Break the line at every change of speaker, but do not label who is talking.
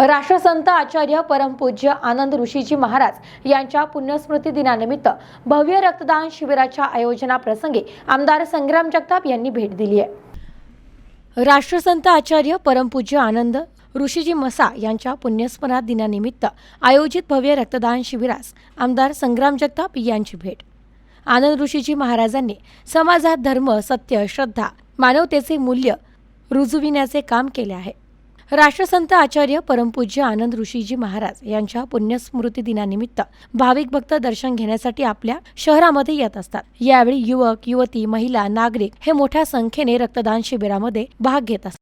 राष्ट्रसंत आचार्य परमपूज्य आनंद ऋषीजी महाराज यांच्या पुण्यस्मृती दिनानिमित्त भव्य रक्तदान शिबिराच्या आयोजनाप्रसंगी आमदार संग्राम जगताप यांनी भेट दिली आहे. राष्ट्रसंत आचार्य परमपूज्य आनंद ऋषीजी मसा यांच्या पुण्यस्मरण दिनानिमित्त आयोजित भव्य रक्तदान शिबिरास आमदार संग्राम जगताप यांची भेट. आनंद ऋषीजी महाराजांनी समाजात धर्म सत्य श्रद्धा मानवतेचे मूल्य रुजविण्याचे काम केले आहे. राष्ट्रसंत आचार्य परमपूज्य आनंद ऋषीजी महाराज यांच्या पुण्यस्मृती दिनानिमित्त भाविक भक्त दर्शन घेण्यासाठी आपल्या शहरामध्ये येत असतात. यावेळी युवक युवती महिला नागरिक हे मोठ्या संख्येने रक्तदान शिबिरामध्ये भाग घेत असतात.